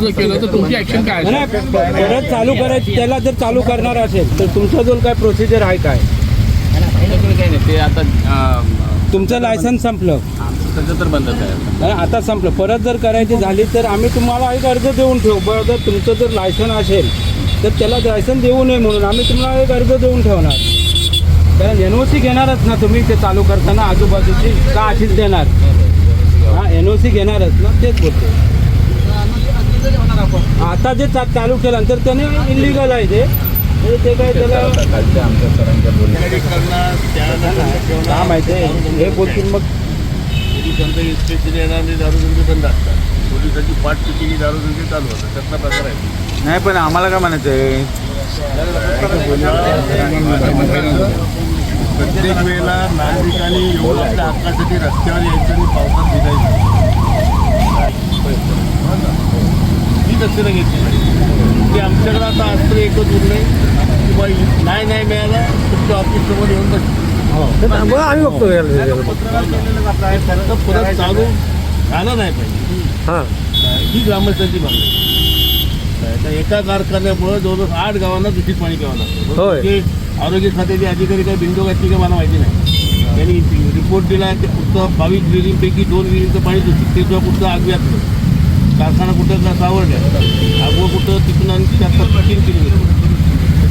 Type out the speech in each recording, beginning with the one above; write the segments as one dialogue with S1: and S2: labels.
S1: जर केलं तर तुमची ऍक्शन काय असेल?
S2: नाही, परत चालू करायची त्याला जर चालू करणार असेल तर तुमचा जो काय प्रोसिजर आहे काय?
S1: काही नाही ते आता अं,
S2: तुमचं लायसन्स संपलं.
S1: आमचं सध्या तर बंदच आहे आता.
S2: आणि आता संपलं. परत जर करायची झाली तर आम्ही तुम्हाला एक अर्ज देऊन ठेवू. बरं जर तुमचं जर लायसन असेल तर त्याला लायसन देऊ नये म्हणून आम्ही तुम्हाला एक अर्ज देऊन ठेवणार. कारण एन ओ सी घेणारच ना तुम्ही ते चालू करताना आजूबाजूची का अशीच देणार? हां एन ओ सी घेणारच ना तेच बोलतो आता जे चा- चालू केल्यानंतर त्याने इलिगल आहे ते. तर ते काय त्याला काय माहिती आहे हे बोलतील मग.
S3: पोलिसांचं इन्स्पेक्शन येणार नाही दारूधंदे बंद असतात. पोलिसांची पाठ चुकीची दारूधंदे चालू त्यातला प्रकार आहे.
S4: नाही पण आम्हाला काय म्हणायचं आहे
S3: प्रत्येक वेळेला नागरिकांनी येऊन आपल्या हक्कासाठी रस्त्यावर यायचं आणि पावसात भिजायचं. ही दक्षिणा घेतली की आमच्याकडे आता असतं एकच निर्णय की बाई नाही नाही मिळाला तुमच्या ऑफिससमोर येऊन बस
S4: आम्ही बघतो
S3: फक्त परत चालू झालं नाही पाहिजे. ही. ग्रामस्थांची मागणी आहे. तर एका कारखान्यामुळे जवळजवळ आठ गावांना दूषित पाणी प्यावं लागतं.
S4: होय.
S3: ते आरोग्य खात्याचे अधिकारी काही बिंदू घातली का मला माहिती नाही. त्यांनी रिपोर्ट दिला ते पुढचं बावीस विहिरींपैकी दोन विहिरीचं पाणी दूषित. ते सुद्धा कुठं आग व्यापलं कारखाना कुठं का सावरल्या आगवं कुठं तिथून आणखी जास्त तीन किलोमीटर.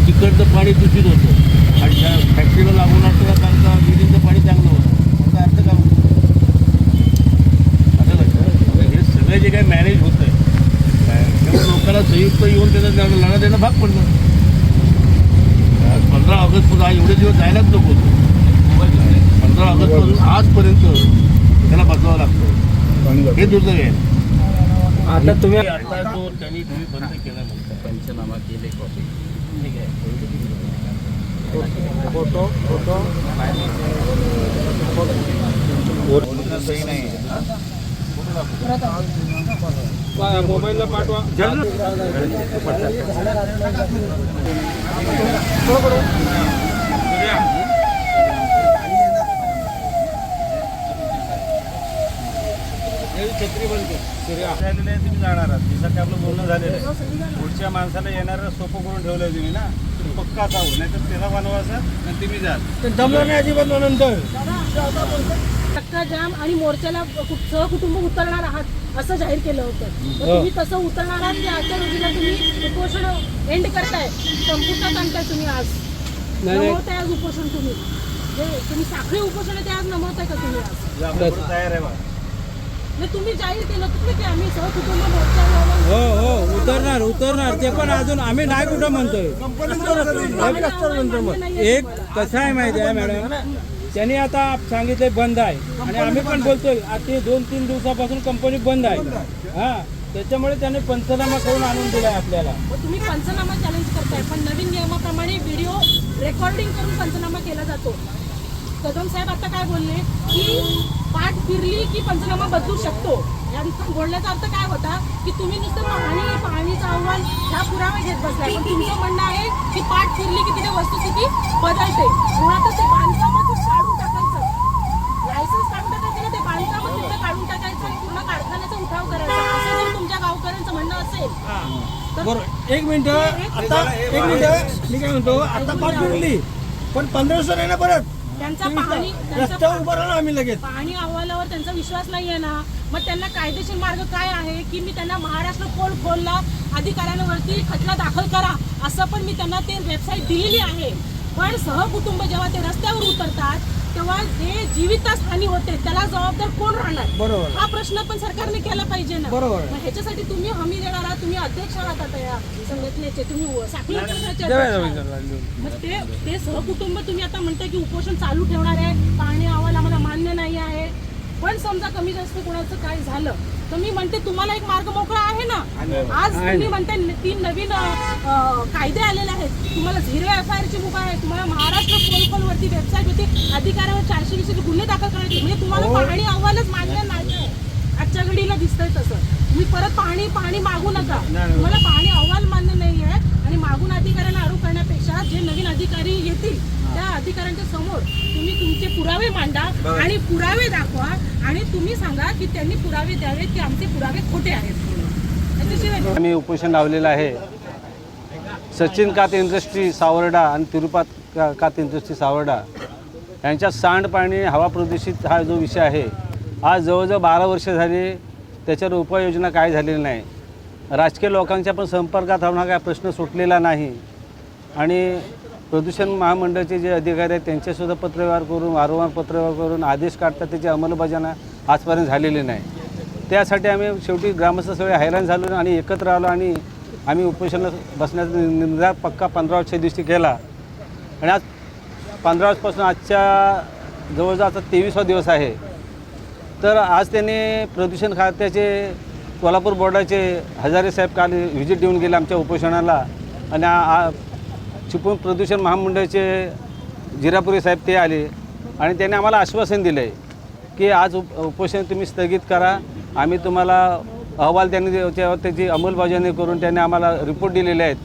S3: तिकडचं पाणी दूषित होतं. आणि त्या फॅक्टरीला लागून असलेल्या कारखाना विहिरीचं पाणी चांगलं होतं. त्याचा अर्थ काय होतो? असं लक्षात हे सगळं जे काही मॅनेज होत आहे त्यामुळे लोकांना संयुक्त येऊन त्याचा लढा लढा देणं भाग पडलं. पंधरा ऑगस्ट आज एवढे दिवस जायलाच नको होतो. पंधरा ऑगस्टपासून आजपर्यंत त्याला बसवावं लागतं. हे दुर्दैव आहे.
S2: आता तुम्ही
S3: आता जो त्यांनी तुम्ही बंद केला म्हणता
S1: पंचनामा केले कॉपी
S3: ठीक आहे
S2: फोटो फोटो. मोबाईलला पाठवा छत्री बंद कर. सूर्या
S4: झालेलं आहे तुम्ही जाणार आहात त्यासाठी आपलं बोलणं झालेलं आहे पुढच्या माणसाला येणारं सोपं करून ठेवलं आहे तुम्ही ना. पक्का जाऊ नाही तर त्याला बनवायचं आणि तुम्ही जाल.
S2: जमलं नाही अजिबात नंतर
S5: चक्का जाम आणि मोर्चाला सहकुटुंब उतरणार आहात असं जाहीर केलं होतं. तुम्ही तसं उतरणार आहात की आजच्या रोजीला तुम्ही उपोषण एंड करताय. संपुष्टात आणताय तुम्ही आज. नमवताय आज उपोषण तुम्ही. जे तुम्ही साखळी उपोषण आहे ते आज नमवताय का तुम्ही आज?
S4: तयार आहे
S5: म्हणजे तुम्ही जाहीर केलं होतं की आम्ही सहकुटुंब मोर्चा
S2: हो हो उतरणार उतरणार. ते पण अजून आम्ही नाही कुठं म्हणतोय. एक कसं आहे माहिती आहे मॅडम? त्यांनी आता सांगितले बंद आहे. आणि आम्ही पण बोलतोय आता ते दोन तीन दिवसापासून कंपनी बंद आहे. हा त्याच्यामुळे त्यांनी पंचनामा करून आणून दिलाय आपल्याला.
S5: तुम्ही पंचनामा चॅलेंज करताय पण नवीन नियमाप्रमाणे व्हिडिओ रेकॉर्डिंग करून पंचनामा केला जातो. कदम साहेब आता काय बोलले? की पाठ फिरली की पंचनामा बदलू शकतो. यांचा बोलण्याचा अर्थ काय होता? की तुम्ही नुसतं पाहणी पाहणीचा अहवाल ह्या पुरावा घेत बसलाय. पण तुमचं म्हणणं आहे की पाठ फिरली की तिथे वस्तुस्थिती बदलते. मुळातच ते बांधकामातच काढून टाकायचं. लायसन्स काढून टाकायचं ना ते बांधकाम तिथं काढून टाकायचं आणि पूर्ण कारखान्याचा उठाव करायचा. असं जर तुमच्या गावकऱ्यांचं म्हणणं असेल
S6: बरोबर एक मिनिट. आता एक मिनिट. मी काय म्हणतो आता पाच फिरली पण पंधरा दिवस आहे ना परत.
S5: त्यांचा पाहणी त्यांचा
S6: रस्त्यावर उभं राहणार आम्ही लगेच.
S5: पाहणी अहवालावर त्यांचा विश्वास नाही आहे ना. मग त्यांना कायदेशीर मार्ग काय आहे की मी त्यांना महाराष्ट्र पोल खोलला अधिकाऱ्यांवरती खटला दाखल करा असं पण मी त्यांना ते वेबसाईट दिलेली आहे. पण सहकुटुंब जेव्हा ते रस्त्यावर उतरतात तेव्हा जे जीवितच हानी होते त्याला जबाबदार कोण राहणार?
S6: बरोबर.
S5: हा प्रश्न पण सरकारने केला पाहिजे ना.
S6: बरोबर.
S5: मग ह्याच्यासाठी तुम्ही हमी देणार आहात तुम्ही अध्यक्ष आहात आता या संघटनेचे तुम्ही साखळी उपोषणाचे अध्यक्ष आहात. मग ते ते सहकुटुंब तुम्ही आता म्हणताय की उपोषण चालू ठेवणार आहे पाहणी अहवाल आम्हाला मान्य नाही आहे. पण समजा कमी जास्त कोणाचं काय झालं तर मी म्हणते तुम्हाला एक मार्ग मोकळा आहे ना? आज तुम्ही म्हणताय न- तीन नवीन अ, अ, कायदे आलेले आहेत. तुम्हाला झिरो एफ आय आर ची मुभा आहे तुम्हाला महाराष्ट्र वरती वेबसाईट होती अधिकाऱ्यावर चारशे वीसशे गुन्हे दाखल करायचे. म्हणजे तुम्हाला पाहणी अहवालच मान्य नाही आहे. आजच्या घडीला दिसतंय तसं. तुम्ही परत पाहणी पाहणी मागू नका. तुम्हाला पाहणी अहवाल मान्य नाही आहे आणि मागून अधिकाऱ्यांना आरोप करण्यापेक्षा जे नवीन अधिकारी येतील त्या अधिकाऱ्यांच्या समोर तुम्ही तुमचे पुरावे मांडा आणि पुरावे दाखवा आणि तुम्ही सांगा की त्यांनी पुरावे द्यावेत की आमचे पुरावे खोटे आहेत. त्याच्याशिवाय
S4: आम्ही उपोषण लावलेलं आहे. सचिन कात इंडस्ट्री सावर्डा आणि तिरुपात का कात इंडस्ट्री सावर्डा यांच्या सांडपाणी हवा प्रदूषित हा जो विषय आहे आज जवळजवळ बारा वर्ष झाली त्याच्यावर उपाययोजना काय झालेली नाही. राजकीय लोकांच्या पण संपर्कात हा काय प्रश्न सुटलेला नाही. आणि प्रदूषण महामंडळाचे जे अधिकारी आहेत त्यांच्यासुद्धा पत्रव्यवहार करून वारंवार पत्रव्यवहार करून आदेश काढतात त्याची अंमलबजावणी आजपर्यंत झालेली नाही. त्यासाठी आम्ही शेवटी ग्रामस्थ सगळे हैराण झालो आणि एकत्र आलो आणि आम्ही उपोषण बसण्याचा निर्धार पक्का पंधरा ऑगस्टच्या दिवशी केला. आणि आज पंधरा ऑगस्टपासून आजच्या जवळजवळ आता तेवीसवा दिवस आहे. तर आज त्यांनी प्रदूषण खात्याचे कोल्हापूर बोर्डाचे हजारे साहेब काल व्हिजिट देऊन गेले आमच्या उपोषणाला. आणि आ- आ- चिपळूण प्रदूषण महामंडळाचे जिरापुरी साहेब ते आले. आणि त्यांनी आम्हाला आश्वासन दिलं आहे की आज उप उपोषण तुम्ही स्थगित करा. आम्ही तुम्हाला अहवाल त्यांनी त्याच्यावर त्याची अंमलबजावणी करून त्यांनी आम्हाला रिपोर्ट दिलेले आहेत.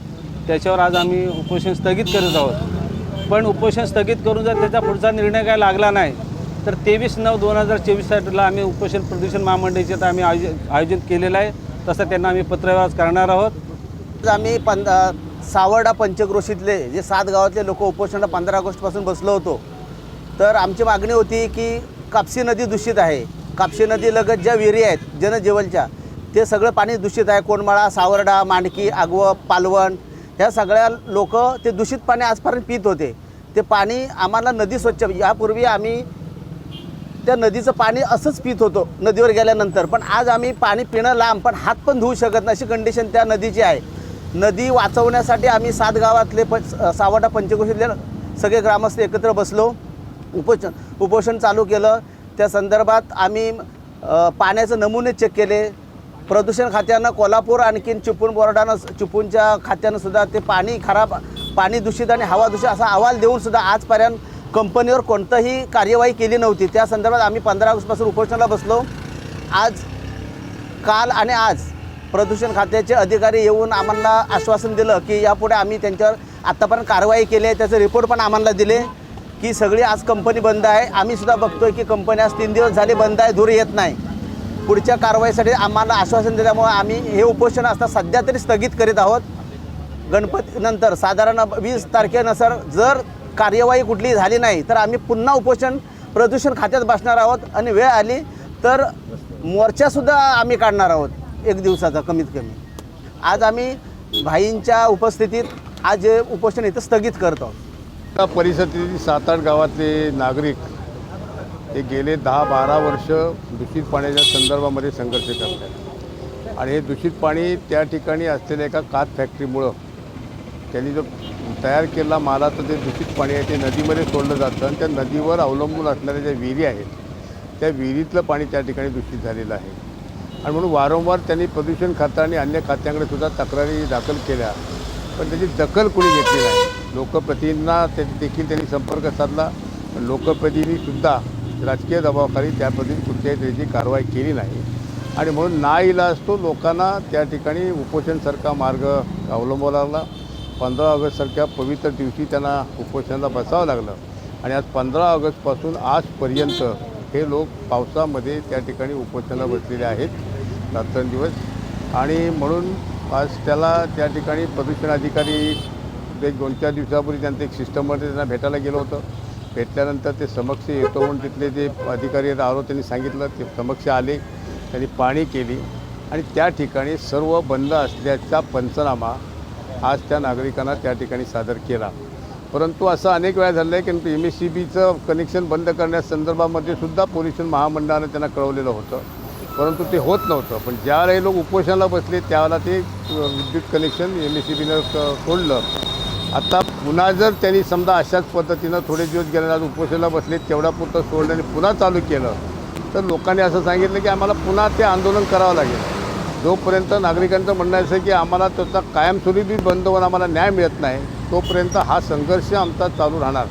S4: त्याच्यावर आज आम्ही उपोषण स्थगित करत आहोत. पण उपोषण स्थगित करून जर त्याचा पुढचा निर्णय काय लागला नाही तर तेवीस नऊ दोन हजार चोवीस साठला आम्ही उपोषण प्रदूषण महामंडळाचे तर आम्ही आयोजन आयोजित केलेलं आहे. तसं त्यांना आम्ही पत्रव्यवहार करणार आहोत.
S7: आम्ही पं सावडा पंचक्रोशीतले जे सात गावातले लोक उपोषणाला पंधरा ऑगस्टपासून बसलो होतो तर आमची मागणी होती की कापसी नदी दूषित आहे. कापसी नदी लगत ज्या विहिरी आहेत जनजीवनच्या ते सगळं पाणी दूषित आहे. कोंडमाळा सावर्डा मांडकी आगवं पालवण ह्या सगळ्या लोक ते दूषित पाणी आजपर्यंत पित होते. ते पाणी आम्हाला नदी स्वच्छ यापूर्वी आम्ही त्या नदीचं पाणी असंच पित होतो नदीवर गेल्यानंतर. पण आज आम्ही पाणी पिणं लांब पण हात पण धुवू शकत नाही. अशी कंडिशन त्या नदीची आहे. नदी वाचवण्यासाठी आम्ही सात गावातले प सावटा पंचकोशीतले सगळे ग्रामस्थ एकत्र बसलो. उपोषण उपोषण चालू केलं. त्या संदर्भात आम्ही पाण्याचे नमुने चेक केले. प्रदूषण खात्यानं कोल्हापूर आणखीन चिपळूण बोर्डानं चिपळूणच्या खात्यानं सुद्धा ते पाणी खराब पाणी दूषित आणि हवा दूषित असा अहवाल देऊन सुद्धा आजपर्यंत कंपनीवर कोणतंही कार्यवाही केली नव्हती. त्या संदर्भात आम्ही पंधरा ऑगस्टपासून उपोषणाला बसलो. आज काल आणि आज प्रदूषण खात्याचे अधिकारी येऊन आम्हाला आश्वासन दिलं की यापुढे आम्ही त्यांच्यावर आत्तापर्यंत कारवाई केली आहे. त्याचे रिपोर्ट पण आम्हाला दिले की सगळी आज कंपनी बंद आहे. आम्ही सुद्धा बघतोय की कंपनी आज तीन दिवस झाले बंद आहे धूर येत नाही. पुढच्या कारवाईसाठी आम्हाला आश्वासन दिल्यामुळे आम्ही हे उपोषण आता सध्या तरी स्थगित करीत आहोत. गणपतीनंतर साधारण वीस तारखेनुसार जर कार्यवाही कुठली झाली नाही तर आम्ही पुन्हा उपोषण प्रदूषण खात्यात बसणार आहोत आणि वेळ आली तर मोर्चासुद्धा आम्ही काढणार आहोत एक दिवसाचा कमीत कमी. आज आम्ही भाईंच्या उपस्थितीत आज हे उपोषण इथं स्थगित करत. आहोत
S8: या सात आठ गावातले नागरिक ते गेले दहा बारा वर्ष दूषित पाण्याच्या संदर्भामध्ये संघर्ष करत आहेत आणि हे दूषित पाणी त्या ठिकाणी असलेल्या एका कात फॅक्टरीमुळं त्यांनी जो तयार केलेला मालाचं जे दूषित पाणी आहे ते नदीमध्ये सोडलं जातं आणि त्या नदीवर अवलंबून असणाऱ्या ज्या विहिरी आहेत त्या विहिरीतलं पाणी त्या ठिकाणी दूषित झालेलं आहे. आणि म्हणून वारंवार त्यांनी प्रदूषण खातं आणि अन्य खात्यांकडे सुद्धा तक्रारी दाखल केल्या पण त्याची दखल कोणी घेतली नाही. लोकप्रतिनिधींना ते देखील त्यांनी संपर्क साधला. लोकप्रतिनिधीसुद्धा राजकीय दबावाखाली त्या कुठल्याही तऱ्हेची कारवाई केली नाही. आणि म्हणून ना इला असतो लोकांना त्या ठिकाणी उपोषणसारखा मार्ग अवलंबावा लागला. पंधरा ऑगस्टसारख्या पवित्र दिवशी त्यांना उपोषणाला बसावं लागलं. आणि आज पंधरा ऑगस्टपासून आजपर्यंत हे लोक पावसामध्ये त्या ठिकाणी उपोषणाला बसलेले आहेत. रात्रंदिवस. आणि म्हणून आज त्याला त्या ठिकाणी प्रदूषण अधिकारी एक दोन चार दिवसापूर्वी त्यांचं एक सिस्टममध्ये त्यांना भेटायला गेलं होतं. भेटल्यानंतर ते समक्ष येतो म्हणून तिथले जे अधिकारी आलो त्यांनी सांगितलं ते समक्ष आले त्यांनी पाणी केली. आणि त्या ठिकाणी सर्व बंद असल्याचा पंचनामा आज त्या नागरिकांना त्या ठिकाणी सादर केला. परंतु असं अनेक वेळा झालं आहे की एम एस सी बीचं कनेक्शन बंद करण्यासंदर्भामध्ये सुद्धा पोल्युशन महामंडळानं त्यांना कळवलेलं होतं. परंतु ते होत नव्हतं. पण ज्यावेळेला लोक उपोषणाला बसले त्यावेळेला ते विद्युत कनेक्शन एम एस सी बीनं सोडलं आता पुन्हा जर त्यांनी समजा अशाच पद्धतीनं थोडे दिवस गेले आज उपोषणाला बसले तेवढ्यापुरतं सोडलं आणि पुन्हा चालू केलं तर लोकांनी असं सांगितलं की आम्हाला पुन्हा ते आंदोलन करावं लागेल. जोपर्यंत नागरिकांचं म्हणणं असं की आम्हाला त्याचा कायमस्वरूपी बंद होऊन आम्हाला न्याय मिळत नाही तोपर्यंत हा संघर्ष आमचा चालू राहणार.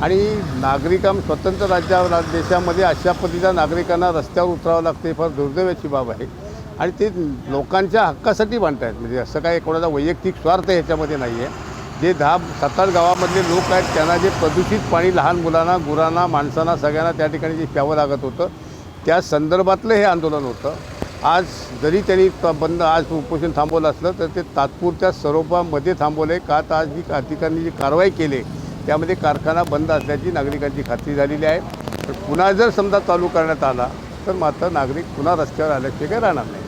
S8: आणि नागरिकां स्वतंत्र राज्या देशामध्ये अशा पद्धतीच्या नागरिकांना रस्त्यावर उतरावं लागते फार दुर्दैवाची बाब आहे. आणि ते लोकांच्या हक्कासाठी म्हणतायत म्हणजे असं काय कोणाचा वैयक्तिक स्वार्थ ह्याच्यामध्ये नाही आहे जे दहा सात आठ गावामधले लोक आहेत त्यांना जे प्रदूषित पाणी लहान मुलांना गुरांना माणसांना सगळ्यांना त्या ठिकाणी जे प्यावं लागत होतं त्या संदर्भातलं हे आंदोलन होतं. आज जरी त्यांनी बंद आज उपोषण थांबवलं असलं तर ते तात्पुरत्या स्वरूपामध्ये थांबवलं आहे का तर आज जी अधिकाऱ्यांनी जी कारवाई केली आहे, त्यामध्ये कारखाना बंद असल्याची नागरिकांची खात्री झालेली आहे. तर पुन्हा जर समजा चालू करण्यात आला तर मात्र नागरिक पुन्हा रस्त्यावर आल्याशिवाय काही राहणार नाही.